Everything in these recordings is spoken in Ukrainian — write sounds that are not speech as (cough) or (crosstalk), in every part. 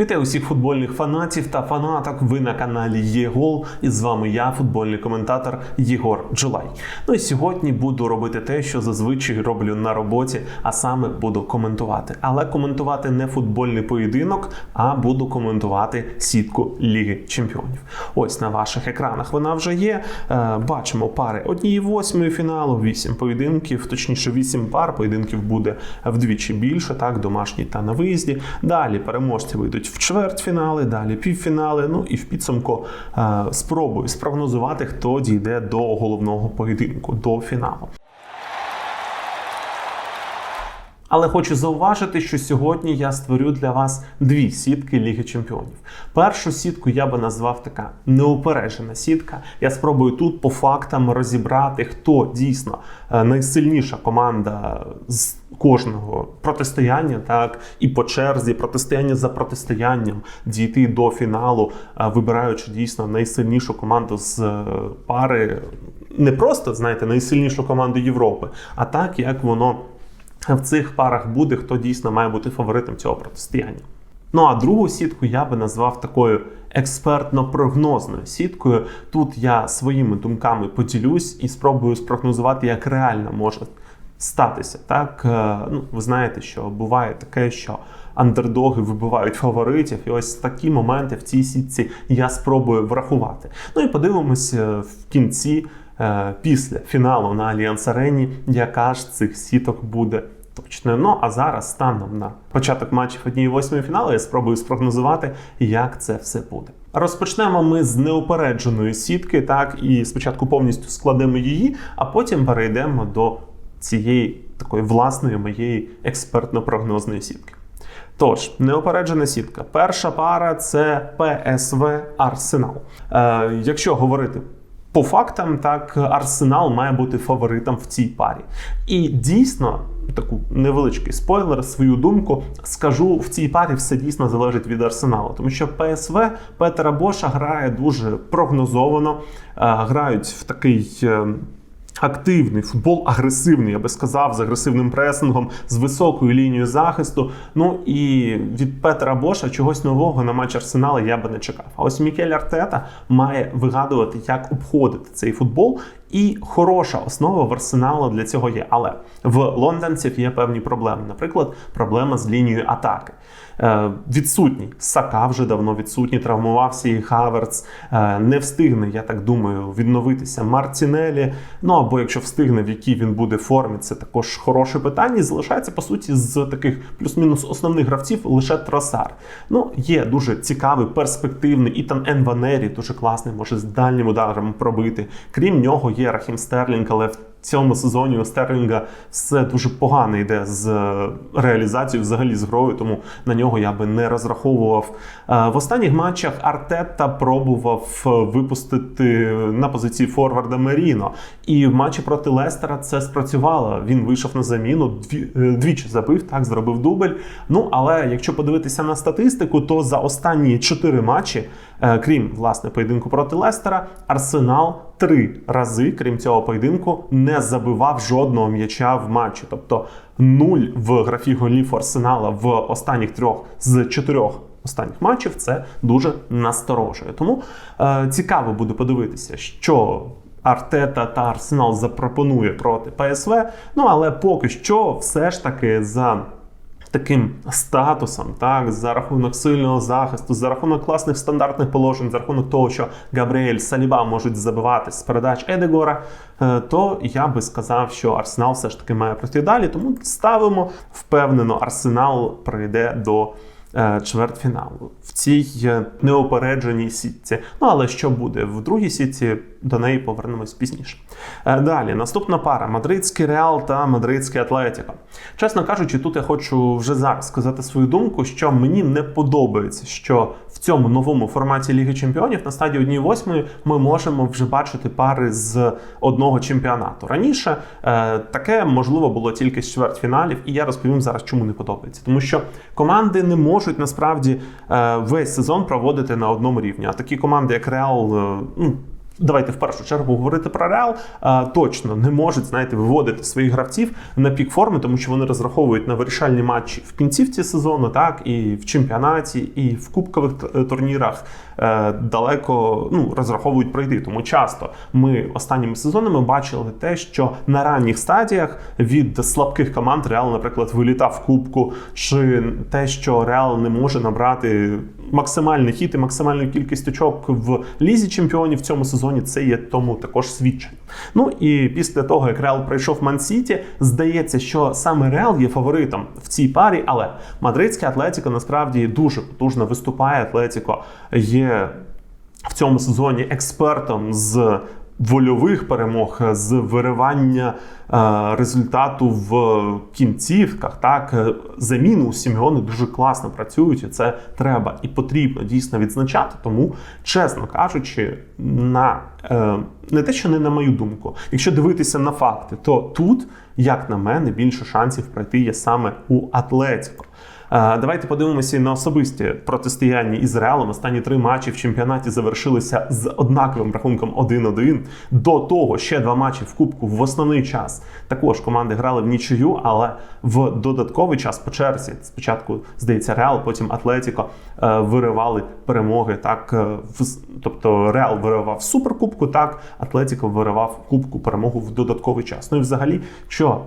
Вітаю усіх футбольних фанатів та фанаток. Ви на каналі ЄГОЛ. І з вами я, футбольний коментатор Єгор Джулай. Ну і сьогодні буду робити те, що зазвичай роблю на роботі, а саме буду коментувати. Але коментувати не футбольний поєдинок, а буду коментувати сітку Ліги Чемпіонів. Ось на ваших екранах вона вже є. Е, Бачимо пари однієї восьмої фіналу, вісім поєдинків, точніше, вісім пар поєдинків буде вдвічі більше, так, домашній та на виїзді. Далі переможці вийдуть в чвертьфінали, далі півфінали. Ну і в підсумку е, спробую спрогнозувати, хто дійде до головного поєдинку, до фіналу. Але хочу зауважити, що сьогодні я створю для вас дві сітки Ліги Чемпіонів. Першу сітку я би назвав така неупереджена сітка. Я спробую тут по фактам розібрати, хто дійсно е, найсильніша команда з кожного протистояння, так і по черзі протистояння за протистоянням дійти до фіналу, е, вибираючи дійсно найсильнішу команду з е, пари. Не просто знаєте найсильнішу команду Європи, а так як воно в цих парах буде, хто дійсно має бути фаворитом цього протистояння. Ну а другу сітку я би назвав такою експертно-прогнозною сіткою. Тут я своїми думками поділюсь і спробую спрогнозувати, як реально може статися. Так, Е, ну, ви знаєте, що буває таке, що андердоги вибивають фаворитів, і ось такі моменти в цій сітці я спробую врахувати. Ну і подивимося в кінці е, після фіналу на Альянс Арені, яка ж цих сіток буде точною. Ну а зараз, станом на початок матчів однієї восьмої фіналу, я спробую спрогнозувати, як це все буде. Розпочнемо ми з неупередженої сітки, так і спочатку повністю складемо її, а потім перейдемо до цієї такої власної моєї експертно-прогнозної сітки. Тож, неопереджена сітка. Перша пара це ПСВ Арсенал. Е, якщо говорити по фактам, так Арсенал має бути фаворитом в цій парі. І дійсно, таку невеличкий спойлер, свою думку скажу, в цій парі все дійсно залежить від Арсеналу, тому що ПСВ Петера Боша грає дуже прогнозовано, е, грають в такий. Активний футбол, агресивний, я би сказав, з агресивним пресингом, з високою лінією захисту. Ну і від Петра Боша чогось нового на матч Арсенала я би не чекав. А ось Мікель Артета має вигадувати, як обходити цей футбол. І хороша основа в Арсенала для цього є. Але в лондонців є певні проблеми. Наприклад, проблема з лінією атаки. Е, відсутній Сака вже давно відсутній, травмувався і Хаверц. Е, не встигне, я так думаю, відновитися Мартінелі. Ну або якщо встигне, в якій він буде формі, це також хороше питання. Залишається по суті з таких плюс-мінус основних гравців лише Тросар. Ну, є дуже цікавий, перспективний Ітан Енванері, дуже класний, може з дальнім ударом пробити. Крім нього, є Рахім Стерлінг, але в цьому сезоні у Стерлінга все дуже погано йде з е, реалізацією, взагалі з грою, тому на нього я би не розраховував. Е, В останніх матчах Артета пробував е, випустити на позиції Форварда Меріно. І в матчі проти Лестера це спрацювало. Він вийшов на заміну, дві, двічі забив, так зробив дубль. Ну але якщо подивитися на статистику, то за останні чотири матчі, крім власне поєдинку проти Лестера, Арсенал три рази, крім цього поєдинку, не забивав жодного м'яча в матчі. Тобто нуль в графі голів Арсенала в останніх трьох з чотирьох. Останніх матчів це дуже насторожує. Тому е, цікаво буде подивитися, що Артета та Арсенал запропонує проти ПСВ. Ну але поки що, все ж таки за таким статусом, так, за рахунок сильного захисту, за рахунок класних стандартних положень, за рахунок того, що Габріель Саліба можуть забивати з передач Едегора, е, то я би сказав, що Арсенал все ж таки має пройти далі. Тому ставимо впевнено, Арсенал прийде до. е, Чвертьфіналу в цій е, неопередженій сітці. Ну але що буде в другій сітці, до неї повернемось пізніше. Далі наступна пара: Мадридський Реал та Мадридський Атлетіко. Чесно кажучи, тут я хочу вже зараз сказати свою думку, що мені не подобається, що в цьому новому форматі Ліги Чемпіонів на стадії 1-8 ми можемо вже бачити пари з одного чемпіонату. Раніше е, таке можливо було тільки з чвертьфіналів, і я розповім зараз, чому не подобається. Тому що команди не можуть насправді е, весь сезон проводити на одному рівні. А такі команди, як Реал, е, ну Давайте в першу чергу говорити про Реал. Точно не можуть знаєте, виводити своїх гравців на пік форми, тому що вони розраховують на вирішальні матчі в кінцівці сезону, так і в чемпіонаті, і в кубкових турнірах далеко ну, розраховують пройти. Тому часто ми останніми сезонами бачили те, що на ранніх стадіях від слабких команд Реал, наприклад, вилітав кубку, чи те, що Реал не може набрати максимальний хід і максимальну кількість очок в лізі чемпіонів в цьому сезоні, це є тому також свідчення. Ну і після того, як Реал пройшов Ман-Сіті, здається, що саме Реал є фаворитом в цій парі, але мадридське Атлетіко насправді дуже потужно виступає. Атлетіко є в цьому сезоні експертом з вольових перемог, з виривання е, результату в кінцівках. Так, заміни у Сімеони дуже класно працюють, і це треба і потрібно дійсно відзначати. Тому, чесно кажучи, на е, не те, що не на мою думку, якщо дивитися на факти, то тут, як на мене, більше шансів пройти є саме у Атлетіко. Давайте подивимося на особисті протистояння із Реалом. Останні три матчі в чемпіонаті завершилися з однаковим рахунком 1-1. До того ще два матчі в Кубку в основний час. Також команди грали в нічию, але в додатковий час по черзі. Спочатку здається Реал, потім Атлетіко е, виривали перемоги. Так, е, в- тобто Реал виривав суперкубку, так Атлетіко виривав кубку перемогу в додатковий час. Ну і взагалі, що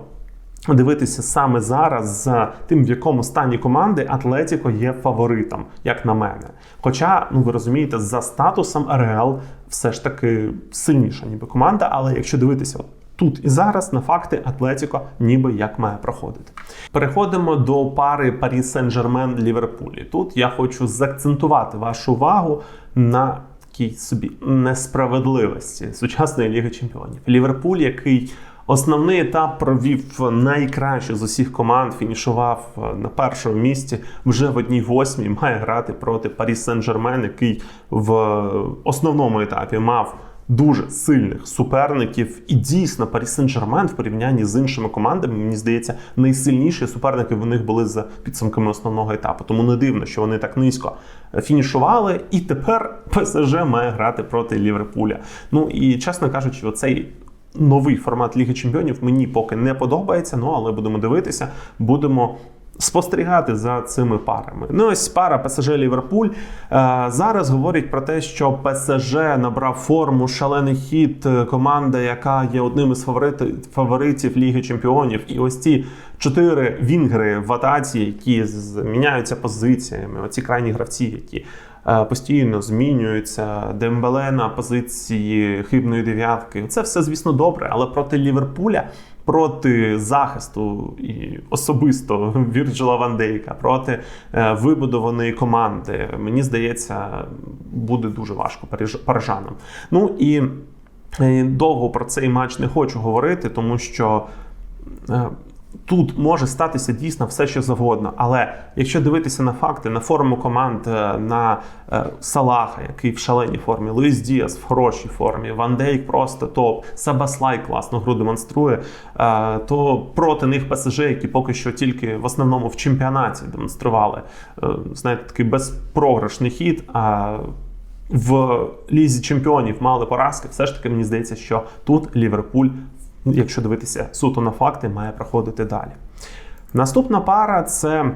дивитися саме зараз за тим, в якому стані команди Атлетіко є фаворитом, як на мене. Хоча, ну ви розумієте, за статусом Реал все ж таки сильніша, ніби команда. Але якщо дивитися тут і зараз, на факти Атлетіко ніби як має проходити. Переходимо до пари Парі Сен-Жермен Ліверпулі. Тут я хочу заакцентувати вашу увагу на такій собі несправедливості сучасної ліги чемпіонів. Ліверпуль, який Основний етап провів найкраще з усіх команд, фінішував е, на першому місці вже в одній восьмій. Має грати проти Парі Сен-Жермен, який в основному етапі мав дуже сильних суперників. І дійсно Парі Сен-Жермен в порівнянні з іншими командами, мені здається, найсильніші суперники в них були за підсумками основного етапу. Тому не дивно, що вони так низько фінішували. І тепер ПСЖ має грати проти Ліверпуля. Ну і чесно кажучи, оцей новий формат Ліги Чемпіонів мені поки не подобається. Ну але будемо дивитися, будемо. Спостерігати за цими парами. Ну ось пара ПСЖ Ліверпуль. Е, зараз говорять про те, що ПСЖ набрав форму шалений хід. е, Команда, яка є одним із фаворитів Ліги Чемпіонів. І ось ці чотири вінгери в атаці, які зміняються позиціями. Оці крайні гравці, які постійно змінюються. Дембеле на позиції хибної дев'ятки. Це все, звісно, добре, але проти Ліверпуля. Проти захисту і особисто (laughs) Вірджила Ван Дейка, проти е, вибудованої команди, мені здається, буде дуже важко париж- парижанам. Ну і е, довго про цей матч не хочу говорити, тому що. Тут може статися дійсно все, що завгодно. Але якщо дивитися на факти, на форму команд, е, на е, Салаха, який в шаленій формі, Луїс Діас в хорошій формі, Ван Дейк просто топ, Сабаслай класну гру демонструє, е, то проти них ПСЖ, які поки що тільки в основному в чемпіонаті демонстрували, знаєте, такий безпрограшний хід. А в лізі чемпіонів мали поразки. Все ж таки, мені здається, що тут Ліверпуль, якщо дивитися суто на факти, має проходити далі. Наступна пара це.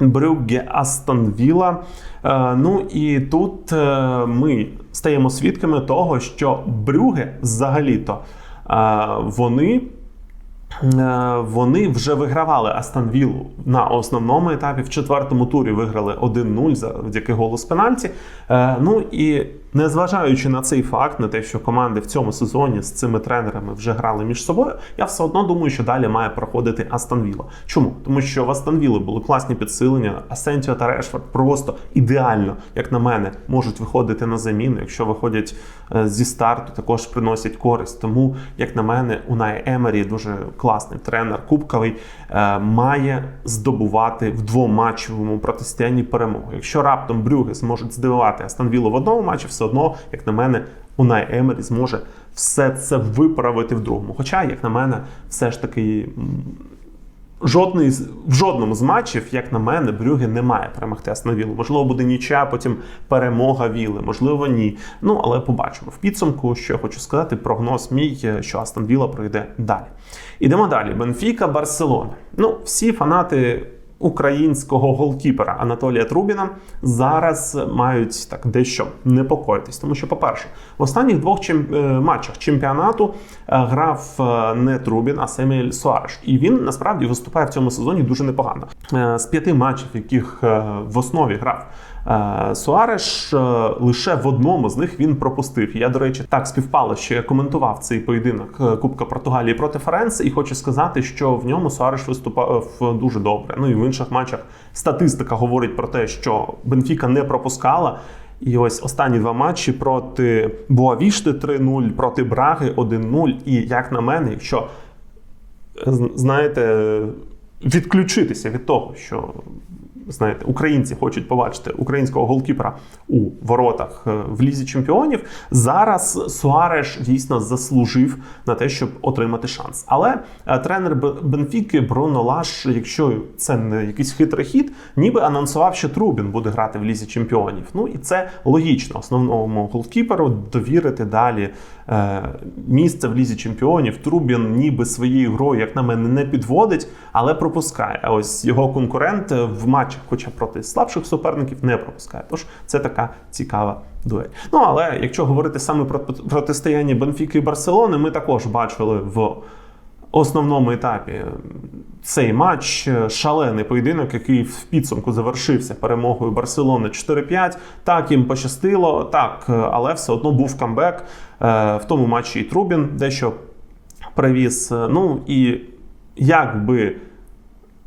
Брюгге Астон Вілла. Е, Ну і тут е, ми стаємо свідками того, що Брюге взагалі-то е, вони Вони вже вигравали Астон Віллу на основному етапі. В четвертому турі виграли 1-0 завдяки голу з пенальті. Ну і незважаючи на цей факт, на те, що команди в цьому сезоні з цими тренерами вже грали між собою, я все одно думаю, що далі має проходити Астон. Чому? Тому що в Астон були класні підсилення. Асентіо та Решфорд просто ідеально, як на мене, можуть виходити на заміну. Якщо виходять е, зі старту, також приносять користь. Тому, як на мене, Унай Емері дуже класний тренер кубковий, е, має здобувати в двоматчевому протистоянні перемогу. Якщо раптом Брюги зможуть здивувати Астон в одному матчі, все одно, як на мене, Унай Емері зможе все це виправити в другому. Хоча, як на мене, все ж таки. Жодний в жодному з матчів, як на мене, Брюге не має перемогти Астон Можливо, буде нічия, потім перемога Віли, можливо, ні. Ну але побачимо в підсумку, що я хочу сказати, прогноз мій, що Астон Вілла пройде далі. Ідемо далі. Бенфіка, Барселона. Ну, всі фанати українського голкіпера Анатолія Трубіна зараз мають так дещо непокоїтись. Тому що, по-перше, в останніх двох чем... е, матчах чемпіонату е, грав е, не Трубін, а Семіль Суареш. І він насправді виступає в цьому сезоні дуже непогано. З п'яти матчів, яких в основі грав Суареш, е, лише в одному з них він пропустив. Я, до речі, так співпало, що я коментував цей поєдинок е, Кубка Португалії проти Ференс, і хочу сказати, що в ньому Суареш виступав дуже добре. Ну і в інших матчах статистика говорить про те, що Бенфіка не пропускала. І ось останні два матчі проти Буавішти 3-0, проти Браги 1-0. І як на мене, якщо знаєте, відключитися від того, що знаєте, українці хочуть побачити українського голкіпера у воротах е, в лізі чемпіонів. Зараз Суареш дійсно заслужив на те, щоб отримати шанс. Але е, тренер Бенфіки Бруно Лаш, якщо це не якийсь хитрий хід, ніби анонсував, що Трубін буде грати в лізі чемпіонів. Ну і це логічно основному голкіперу довірити далі місце в лізі чемпіонів. Трубін ніби своєю грою, як на мене, не підводить, але пропускає. А ось його конкурент в матчах, хоча проти слабших суперників, не пропускає. Тож це така цікава дуель. Ну але якщо говорити саме про протистояння Бенфіки і Барселони, ми також бачили в основному етапі цей матч шалений поєдинок, який в підсумку завершився перемогою Барселони 4-5. Так їм пощастило, так, але все одно був камбек. Е, В тому матчі і Трубін дещо привіз. Ну і як би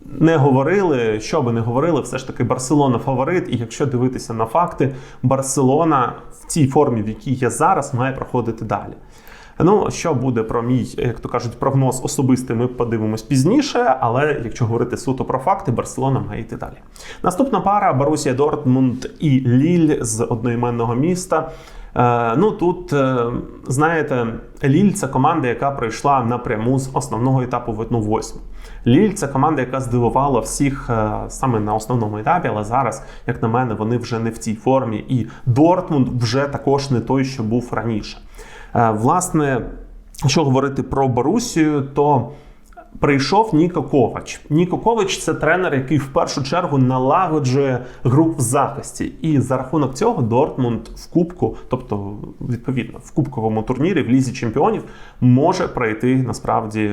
не говорили, що би не говорили, все ж таки Барселона фаворит. І якщо дивитися на факти, Барселона в цій формі, в якій є зараз, має проходити далі. Ну, що буде про мій, як то кажуть, прогноз особистий, ми подивимось пізніше. Але якщо говорити суто про факти, Барселона має йти далі. Наступна пара Борусія Дортмунд і Ліль з одноіменного міста. Е, Ну тут е, знаєте, Ліль це команда, яка прийшла напряму з основного етапу в 1-8. Ліль це команда, яка здивувала всіх е, саме на основному етапі, але зараз, як на мене, вони вже не в цій формі. І Дортмунд вже також не той, що був раніше. Власне, що говорити про Борусію, то прийшов Ніко Ковач. Ніко Ковач це тренер, який в першу чергу налагоджує гру в захисті. І за рахунок цього Дортмунд в кубку, тобто відповідно в кубковому турнірі в лізі чемпіонів, може пройти насправді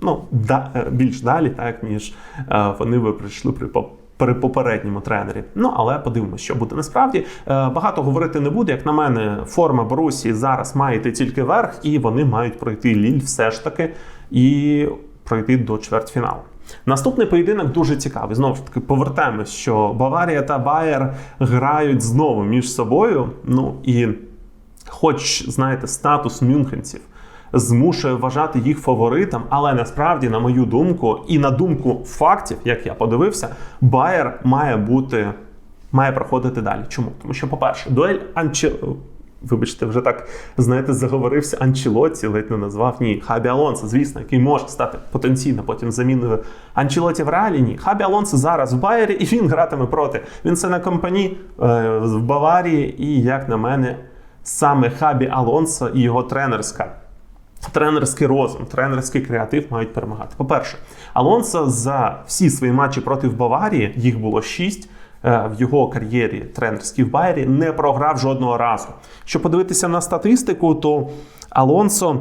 ну да, е, більш далі, так ніж е, вони би прийшли при при попередньому тренері. Ну але подивимося, що буде насправді. Е, Багато говорити не буде. Як на мене, форма Борусії зараз має йти тільки вверх, і вони мають пройти Ліль все ж таки і пройти до чвертьфіналу. Наступний поєдинок дуже цікавий. Знову ж таки, повертаємось, що Баварія та Байер грають знову між собою. Ну і, хоч знаєте, статус мюнхенців змушує вважати їх фаворитом, але насправді, на мою думку, і на думку фактів, як я подивився, Байер має бути має проходити далі. Чому? Тому що, по-перше, дуель Анче. Вибачте, вже так знаєте, заговорився Анчелоті, ледь не назвав ні Хабі Алонсо, звісно, який може стати потенційно потім заміною Анчелоті в реалі. Ні, Хабі Алонсо зараз в Байері, і він гратиме проти. Він це на компанії е, в Баварії. І, як на мене, саме Хабі Алонсо і його тренерська. Тренерський розум, тренерський креатив мають перемагати. По перше, Алонсо за всі свої матчі проти Баварії їх було шість. В його кар'єрі тренерській в Байері не програв жодного разу. Щоб подивитися на статистику, то Алонсо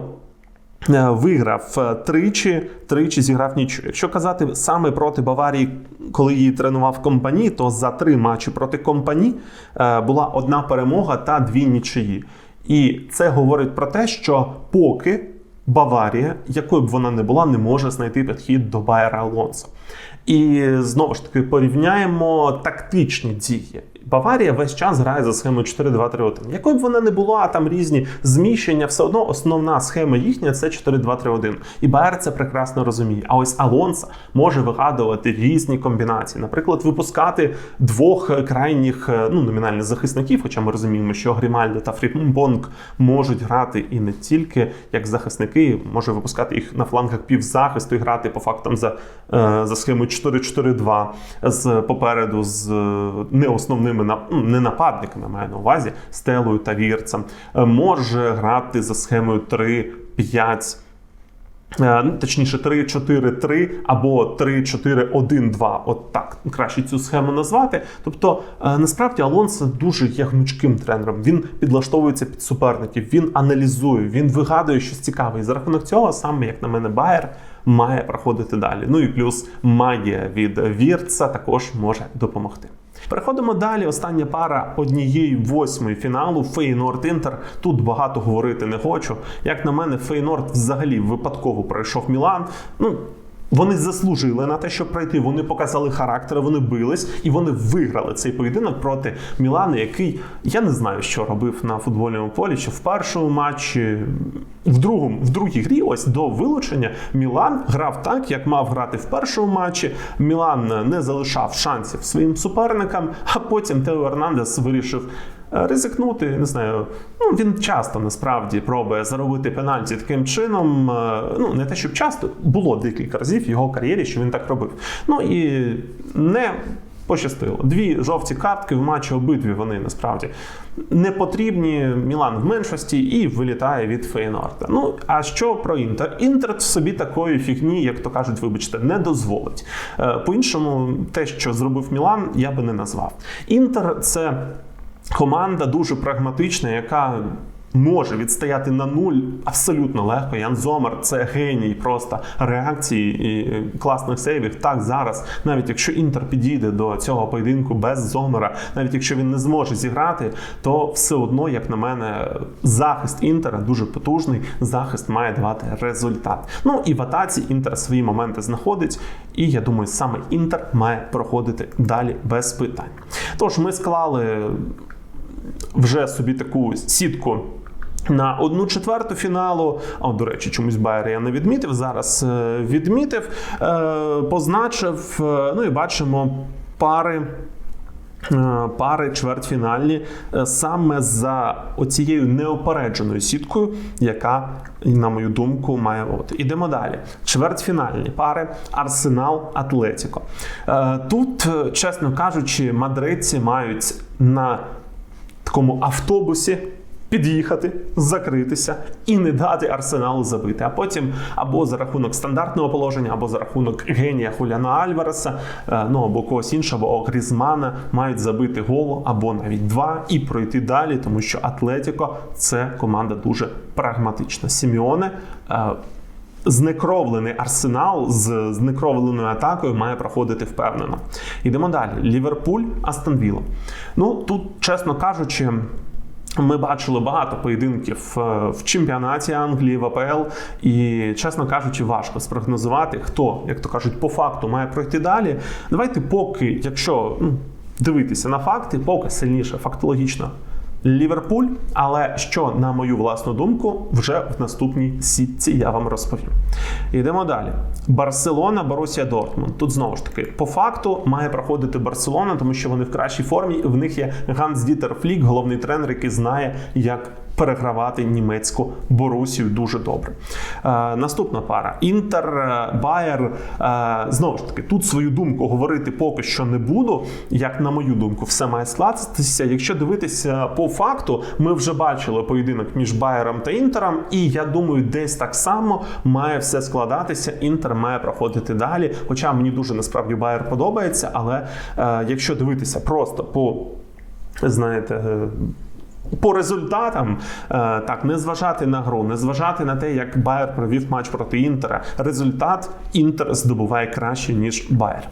е, виграв е, тричі, тричі зіграв нічого. Якщо казати саме проти Баварії, коли її тренував компані, то за три матчі проти компані е, була одна перемога та дві нічиї. І це говорить про те, що поки Баварія, якою б вона не була, не може знайти підхід до Байера Алонсо. І знову ж таки порівняємо тактичні дії. Баварія весь час грає за схемою 4-2-3-1. Якою б вона не була, там різні зміщення, все одно основна схема їхня це 4-2-3-1. І Байер це прекрасно розуміє. А ось Алонса може вигадувати різні комбінації. Наприклад, випускати двох крайніх е, ну, номінальних захисників, хоча ми розуміємо, що Грімальдо та Фрімбонг можуть грати і не тільки як захисники, може випускати їх на флангах півзахисту і грати по фактам за, е, за схемою 4-4-2 з попереду з е, на- ну, не нападниками, маю на увазі стелою та вірцем. Е, Може грати за схемою 3-5. Е, ну, Точніше, 3-4-3 або 3-4-1-2. От так краще цю схему назвати. Тобто, е, насправді Алонсо дуже є гнучким тренером. Він підлаштовується під суперників, він аналізує, він вигадує щось цікаве. І за рахунок цього, саме як на мене, Байер має проходити далі. Ну і плюс магія від Вірца також може допомогти. Переходимо далі. Остання пара однієї восьмої фіналу Фейнорд Інтер. Тут багато говорити не хочу. Як на мене, Фейнорд взагалі випадково пройшов Мілан. Ну. Вони заслужили на те, щоб пройти. Вони показали характер, вони бились і вони виграли цей поєдинок проти Мілана, який я не знаю, що робив на футбольному полі. Чи в першому матчі, в другому, в другій грі, ось до вилучення, Мілан грав так, як мав грати в першому матчі. Мілан не залишав шансів своїм суперникам, а потім Тео Ернандес вирішив. Е, Ризикнути, не знаю. Ну він часто насправді пробує заробити пенальті таким чином. е, Ну не те, щоб часто було декілька разів в його кар'єрі, що він так робив. Ну і не пощастило. Дві жовті картки в матчі обидві вони насправді не потрібні. Мілан в меншості і вилітає від Фейнорда. Ну а що про інтер? Інтер собі такої фігні, як то кажуть, вибачте, не дозволить. Е, По-іншому, те, що зробив Мілан, я би не назвав. Інтер це команда дуже прагматична, яка. Може відстояти на нуль абсолютно легко. Ян Зомер це геній просто реакції і е, класних сейвів. Так зараз, навіть якщо Інтер підійде до цього поєдинку без Зомера, навіть якщо він не зможе зіграти, то все одно, як на мене, захист Інтера дуже потужний. Захист має давати результат. Ну і в атаці Інтер свої моменти знаходить. І я думаю, саме Інтер має проходити далі без питань. Тож ми склали вже собі таку сітку. На одну четверту фіналу, а до речі, чомусь Байер я не відмітив. Зараз е, відмітив, е, позначив. е, Ну і бачимо пари. Пари чвертьфінальні саме за оцією неопередженою сіткою, яка, на мою думку, має бути. Ідемо далі. Чвертьфінальні пари Арсенал Атлетіко. Тут, чесно кажучи, мадридці мають на такому автобусі під'їхати, закритися і не дати арсеналу забити. А потім або за рахунок стандартного положення, або за рахунок генія Хуляна Альвареса, е, ну або когось іншого, Грізмана мають забити гол або навіть два і пройти далі, тому що Атлетіко це команда дуже прагматична. Сіміоне. Знекровлений арсенал з знекровленою атакою має проходити впевнено. Йдемо далі. Ліверпуль, Астонвілла. Ну тут, чесно кажучи. Ми бачили багато поєдинків е, в чемпіонаті Англії, в АПЛ, і, чесно кажучи, важко спрогнозувати, хто, як то кажуть, по факту має пройти далі. Давайте, поки, якщо ну, дивитися на факти, поки сильніше фактологічно Ліверпуль, але що, на мою власну думку, вже в наступній сітці я вам розповім. Йдемо далі. Барселона, Борусія Дортмунд. Тут знову ж таки, по факту має проходити Барселона, тому що вони в кращій формі. В них є Ганс Дітер Флік, головний тренер, який знає, як перегравати німецьку Борусію дуже добре. Е, наступна пара: Інтер, е, Байер. Е, знову ж таки, тут свою думку говорити поки що не буду. Як на мою думку, все має складатися. Якщо дивитися по факту, ми вже бачили поєдинок між Байером та Інтером, і я думаю, десь так само має все складатися. Інтер має проходити далі. Хоча мені дуже насправді Байер подобається, але е, якщо дивитися просто по знаєте. По результатам, е, так, не зважати на гру, не зважати на те, як Байер провів матч проти Інтера. Результат Інтер здобуває краще, ніж Байер.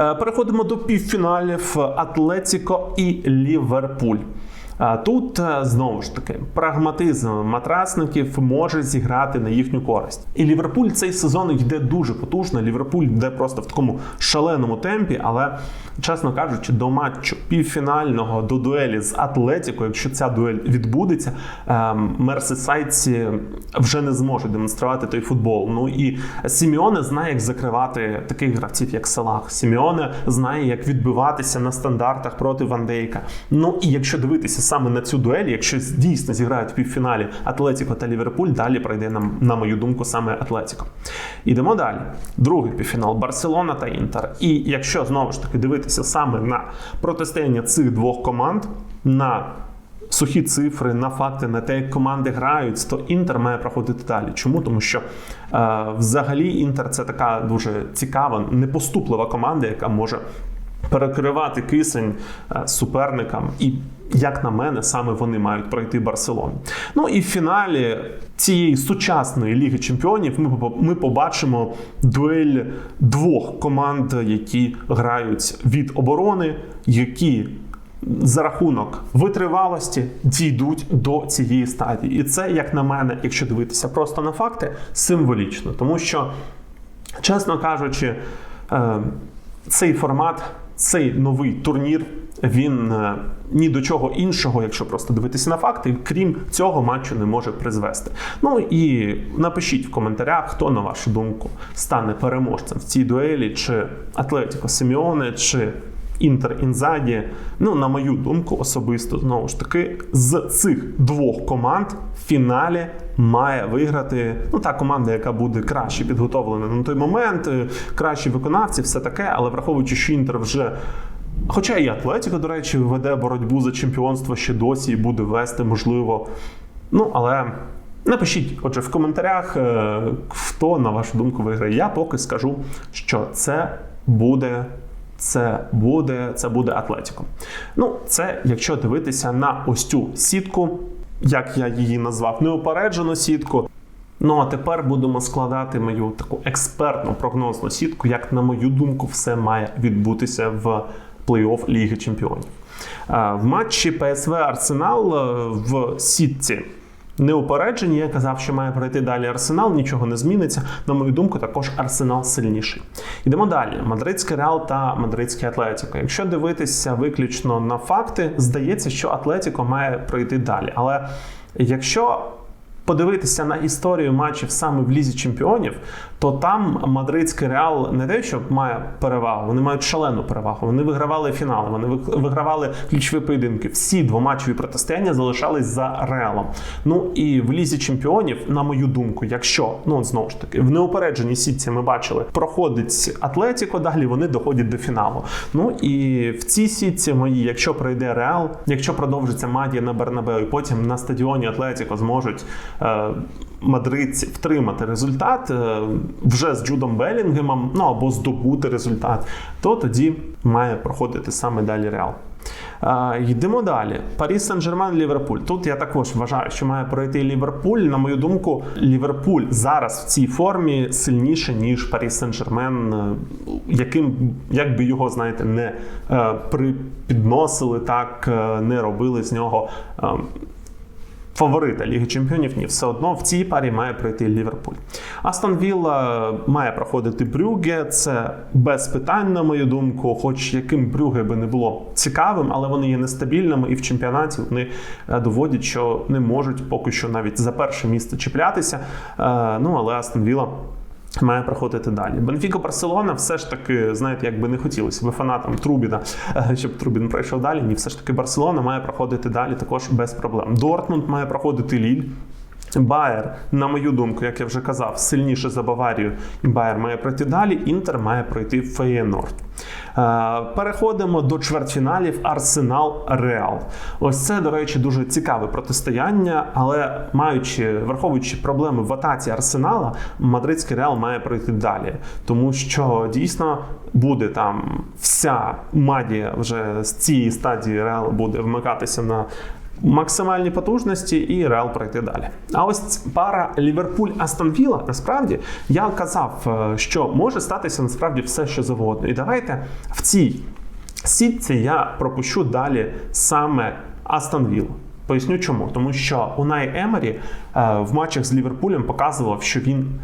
Е, Переходимо до півфіналів Атлетіко і Ліверпуль. Тут е, знову ж таки прагматизм матрасників може зіграти на їхню користь. І Ліверпуль цей сезон йде дуже потужно. Ліверпуль йде просто в такому шаленому темпі, але чесно кажучи, до матчу півфінального до дуелі з Атлетіко, якщо ця дуель відбудеться, ем, мерсисайці вже не зможуть демонструвати той футбол. Ну і Сіміоне знає, як закривати таких гравців, як Салах. Сіміоне знає, як відбиватися на стандартах проти Ван Дейка. Ну і якщо дивитися саме на цю дуель, якщо дійсно зіграють в півфіналі Атлетіко та Ліверпуль, далі пройде нам, на мою думку, саме Атлетіко. Ідемо далі. Другий півфінал Барселона та Інтер. І якщо знову ж таки дивитися саме на протистояння цих двох команд, на сухі цифри, на факти, на те, як команди грають, то інтер має проходити далі. Чому? Тому що е, взагалі інтер це така дуже цікава, непоступлива команда, яка може перекривати кисень е, суперникам і. Як на мене, саме вони мають пройти Барселону. Ну і в фіналі цієї сучасної ліги чемпіонів ми побачимо дуель двох команд, які грають від оборони, які за рахунок витривалості дійдуть до цієї стадії. І це, як на мене, якщо дивитися просто на факти, символічно, тому що, чесно кажучи, е, цей формат, цей новий турнір. Він е, ні до чого іншого, якщо просто дивитися на факти, крім цього матчу не може призвести. Ну і напишіть в коментарях, хто на вашу думку стане переможцем в цій дуелі, чи Атлетіко Сіміоне, чи Інтер Інзаді. Ну, на мою думку, особисто знову ж таки, з цих двох команд в фіналі має виграти ну та команда, яка буде краще підготовлена на той момент, е, кращі виконавці, все таке, але враховуючи, що Інтер вже. Хоча і Атлетіко, до речі, веде боротьбу за чемпіонство ще досі і буде вести, можливо. Ну, але напишіть, отже, в коментарях, е, хто, на вашу думку, виграє. Я поки скажу, що це буде. Це буде, це буде Атлетіко. Ну, це якщо дивитися на ось цю сітку, як я її назвав, неопереджену сітку. Ну а тепер будемо складати мою таку експертну прогнозну сітку, як на мою думку, все має відбутися в плей-офф Ліги Чемпіонів. В матчі ПСВ Арсенал е, в сітці неупереджені. Я казав, що має пройти далі Арсенал, нічого не зміниться. На мою думку, також Арсенал сильніший. Йдемо далі. Мадридський Реал та Мадридський Атлетіко. Якщо дивитися виключно на факти, здається, що Атлетіко має пройти далі. Але якщо подивитися на історію матчів саме в лізі чемпіонів, то там мадридський реал не те, що має перевагу, вони мають шалену перевагу. Вони вигравали фінали, вони вигравали ключові поєдинки. Всі двоматчеві протистояння залишались за реалом. Ну і в лізі чемпіонів, на мою думку, якщо ну знову ж таки в неупередженій сітці ми бачили, проходить Атлетіко, далі вони доходять до фіналу. Ну і в цій сітці моїй, якщо пройде Реал, якщо продовжиться Мадія на Бернабеу, і потім на стадіоні Атлетіко зможуть е, мадридці втримати результат е, вже з Джудом Белінгемом, ну або здобути результат, то тоді має проходити саме далі Реал. Е, Йдемо далі. Паріс Сен-Жермен, Ліверпуль. Тут я також вважаю, що має пройти Ліверпуль. На мою думку, Ліверпуль зараз в цій формі сильніше, ніж Паріс Сен-Жермен, е, яким як би його, знаєте, не е, припідносили, так не робили з нього. Е, Фаворита Ліги Чемпіонів ні, все одно в цій парі має пройти Ліверпуль. Астон Вілла має проходити Брюге. Це без питань, на мою думку, хоч яким Брюге би не було цікавим, але вони є нестабільними і в чемпіонаті вони е, доводять, що не можуть поки що навіть за перше місце чіплятися. Е, Ну але Астон Вілла Має проходити далі. Бенфіка Барселона все ж таки, знаєте, як би не хотілося би фанатам Трубіна, е, щоб Трубін пройшов далі. Ні, все ж таки Барселона має проходити далі також без проблем. Дортмунд має проходити Ліль. Байер, на мою думку, як я вже казав, сильніше за Баварію, і Байер має пройти далі. Інтер має пройти Феєнорд. Е, Переходимо до чвертьфіналів Арсенал Реал. Ось це, до речі, дуже цікаве протистояння, але маючи враховуючи проблеми в атаці Арсенала, мадридський Реал має пройти далі, тому що дійсно буде там вся мадія вже з цієї стадії Реал буде вмикатися на максимальні потужності і Реал пройти далі. А ось пара Ліверпуль Астон Вілла, насправді я казав, е, що може статися насправді все, що завгодно. І давайте в цій сітці я пропущу далі саме Астон Віллу. Поясню чому. Тому що Унай Емері е, в матчах з Ліверпулем показував, що він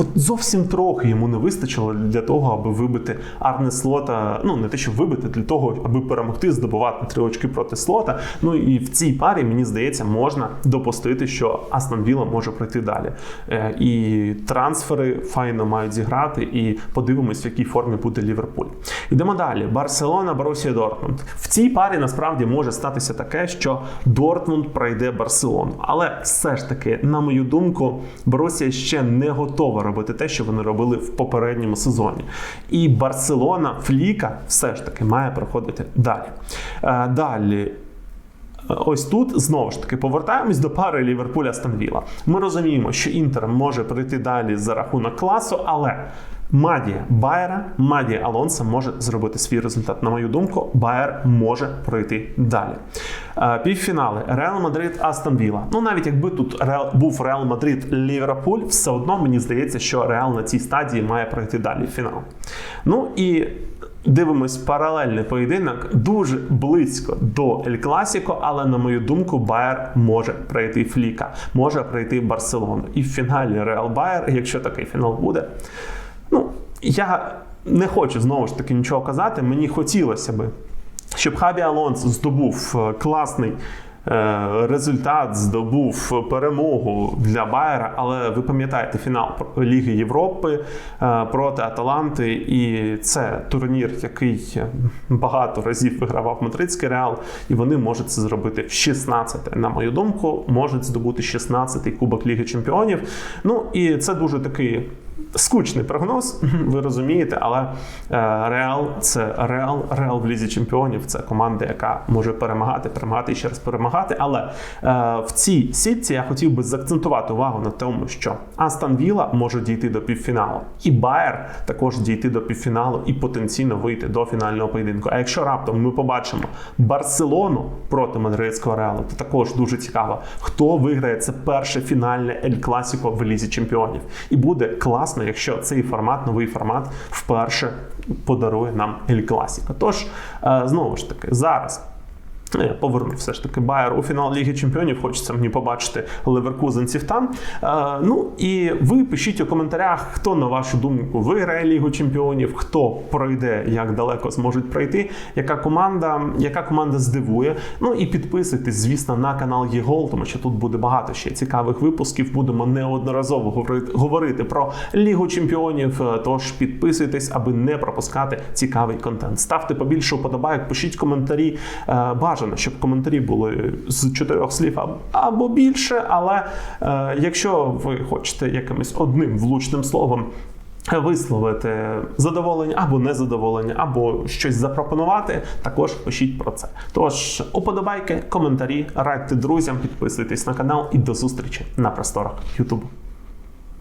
От зовсім трохи йому не вистачило для того, аби вибити Арне Слота. Ну не те, щоб вибити, для того, аби перемогти, здобувати три очки проти слота. Ну і в цій парі, мені здається, можна допустити, що Астон Вілла може пройти далі. Е, І трансфери файно мають зіграти, і подивимось, в якій формі буде Ліверпуль. Йдемо далі. Барселона, Борусія Дортмунд. В цій парі насправді може статися таке, що Дортмунд пройде Барселону. Але все ж таки, на мою думку, Борусія ще не готова робити те, що вони робили в попередньому сезоні. І Барселона, Фліка, все ж таки має проходити далі. Е, Далі. Ось тут знову ж таки повертаємось до пари Ліверпуля Станвіла. Ми розуміємо, що Інтер може прийти далі за рахунок класу, але Мадія Байера, Мадія Алонса може зробити свій результат. На мою думку, Байер може пройти далі. Е, Півфінали Реал Мадрид Астон Вілла. Ну навіть якби тут був Реал Мадрид Ліверпуль, все одно мені здається, що Реал на цій стадії має пройти далі фінал. Ну і Дивимось паралельний поєдинок дуже близько до Ель Класіко, але на мою думку, Байер може пройти Фліка, може пройти Барселону. І в фіналі Реал Байер, якщо такий фінал буде. Ну, я не хочу знову ж таки нічого казати. Мені хотілося би, щоб Хабі Алонсо здобув е, класний. е, Результат здобув перемогу для Байера, але ви пам'ятаєте фінал Ліги Європи е, проти Аталанти, і це турнір, який багато разів вигравав Мадридський Реал, і вони можуть це зробити в 16 На мою думку, можуть здобути 16-й Кубок Ліги Чемпіонів. Ну і це дуже такий скучний прогноз, ви розумієте, але е, Реал це Реал, Реал в лізі чемпіонів. Це команда, яка може перемагати, перемагати і ще раз перемагати. Але е, в цій сітці я хотів би заакцентувати увагу на тому, що Астон Вілла може дійти до півфіналу, і Байер також дійти до півфіналу і потенційно вийти до фінального поєдинку. А якщо раптом ми побачимо Барселону проти Мадридського Реалу, то також дуже цікаво, хто виграє це перше фінальне Ель Класіко в лізі чемпіонів. І буде класно, якщо цей формат, новий формат, вперше подарує нам Ель класіка Тож, е, знову ж таки, зараз. Я поверну все ж таки Байер у фінал Ліги Чемпіонів. Хочеться мені побачити леверкузенців там. Е, ну і ви пишіть у коментарях, хто на вашу думку виграє Лігу Чемпіонів, хто пройде, як далеко зможуть пройти, яка команда, яка команда здивує. Ну і підписуйтесь, звісно, на канал ЄГОЛ, тому що тут буде багато ще цікавих випусків. Будемо неодноразово говорити, говорити про Лігу Чемпіонів. Е, Тож підписуйтесь, аби не пропускати цікавий контент. Ставте побільше вподобайок, пишіть коментарі. Е, Бажано, щоб коментарі були з чотирьох слів або більше. Але е, якщо ви хочете якимось одним влучним словом. Висловити задоволення або незадоволення, або щось запропонувати, також пишіть про це. Тож, уподобайки, коментарі, радьте друзям, підписуйтесь на канал і до зустрічі на просторах Ютубу.